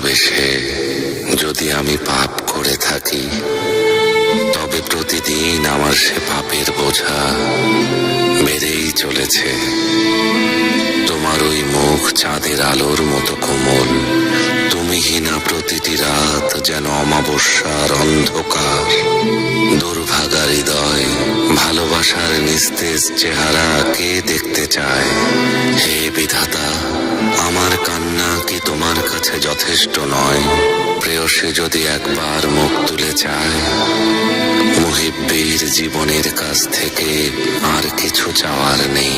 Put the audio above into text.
ভালোবেসে যদি আমি পাপ করে থাকি, তবে প্রতিদিন আমার সে পাপের বোঝা বেড়েই চলেছে। তোমার ওই মুখ চাঁদের আলোর মতো কোমল, তুমি হিনা প্রতিটি রাত যেন অমাবস্যার অন্ধকার, দুর্ভাগা হৃদয়, ভালোবাসার নিস্তেজ চেহারা কে দেখতে চায়? হে বিধাতা, আমার কান্না কি তোমার কাছে যথেষ্ট নয়। প্রেয়সী যদি একবার মুখ তুলে চায়, মুহিব্বির জীবনের কাছ থেকে আর কিছু চাওয়ার নেই।